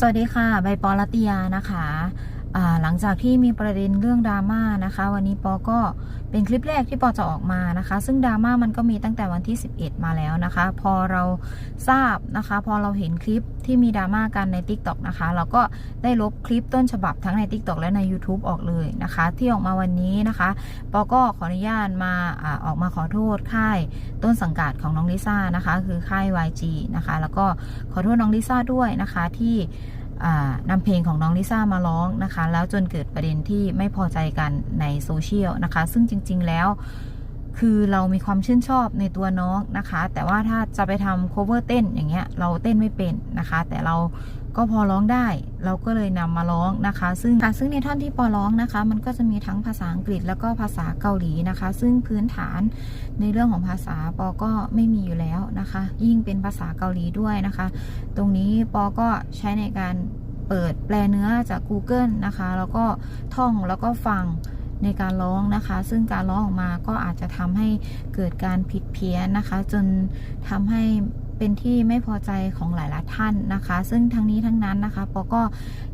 สวัสดีค่ะ ใบปอลัตยานะคะ หลังจากที่มีประเด็นเรื่องดราม่านะคะ วันนี้ปอก็เป็นคลิปแรกที่ปอจะออกมานะคะ ซึ่งดราม่ามันก็มีตั้งแต่วันที่ 11 มาแล้วนะคะ พอเราทราบนะคะ พอเราเห็นคลิปที่มีดราม่ากันใน TikTok นะคะ เราก็ได้ลบคลิปต้นฉบับทั้งใน TikTok และใน YouTube ออกเลยนะคะ ที่ออกมาวันนี้นะคะปอก็ขออนุญาตมาอออกมาขอโทษค่ายต้นสังกัดของน้องลิซ่านะคะ คือค่าย YG นะคะ แล้วก็ขอโทษน้องลิซ่าด้วยนะคะที่ นำเพลงของน้องลิซ่ามาร้องนะคะ แล้วจนเกิดประเด็นที่ไม่พอใจกันในโซเชียลนะคะ ซึ่งจริง ๆ แล้ว คือเรามีความชื่นชอบในตัวน้องนะคะ แต่ว่าถ้าจะไปทำ cover เต้นอย่างเงี้ยเราเต้นไม่เป็นนะคะ แต่เรา ก็พอร้องได้ เราก็เลยนำมาร้องนะคะ ซึ่งซึ่งในท่อนที่ปอร้องนะคะ มันก็จะมีทั้งภาษาอังกฤษแล้วก็ภาษาเกาหลีนะคะ ซึ่งพื้นฐานในเรื่องของภาษาปอก็ไม่มีอยู่แล้วนะคะ ยิ่งเป็นภาษาเกาหลีด้วยนะคะ ตรงนี้ปอก็ใช้ในการเปิดแปลเนื้อจาก Google นะคะ แล้วก็ท่องแล้วก็ฟังในการร้องนะคะ ซึ่งการร้องออกมาก็อาจจะทำให้เกิดการผิดเพี้ยนนะคะ จนทำให้ เป็นที่ไม่พอใจของหลายๆท่านนะคะ ซึ่งทั้งนี้ทั้งนั้นนะคะปอก็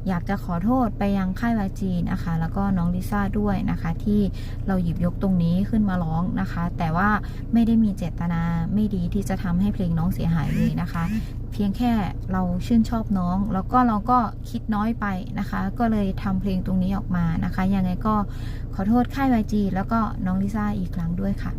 อยากจะขอโทษไปยังค่ายวาจีนะคะ แล้วก็น้องลิซ่าด้วยนะคะ ที่เราหยิบยกตรงนี้ขึ้นมาร้องนะคะ แต่ว่าไม่ได้มีเจตนาไม่ดีที่จะทำให้เพลงน้องเสียหายเลยนะคะ เพียงแค่เราชื่นชอบน้อง แล้วก็เราก็คิดน้อยไปนะคะ ก็เลยทำเพลงตรงนี้ออกมานะคะยังไงก็ขอโทษค่าย YG แล้วก็น้องลิซ่าอีกครั้งด้วยค่ะ